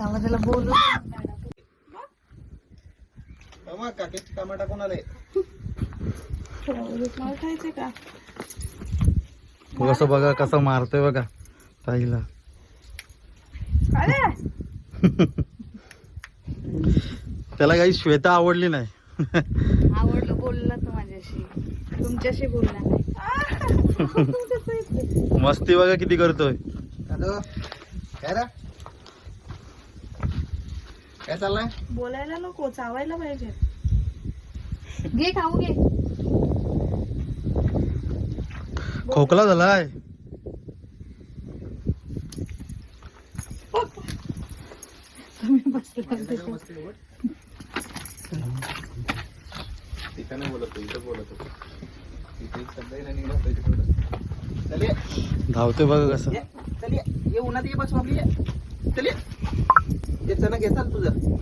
थांबा त्याला बोलू टमाटा कोणाला का? कसं बघा कसं मारतोय बघा ताईला. अरे! त्याला काही श्वेता आवडली नाही. आवडलं बोलला तो माझ्याशी. तुमच्याशी बोलला नाही. मस्ती बघा किती करतोय. हॅलो काय चाललंय? बोलायला नको चावायला पाहिजे. घे खाऊ घे. खोकला झालाय. तुम्ही बसला तिथं नाही बोलत इथं बोलत होतो. इथे एक शब्द आहे निघला होता इथे थोडं. चल ये, धावतोय बघा कसं. ये, चल ये. ये उन्हात ये बस आपली ये. चल ये. ये तुझं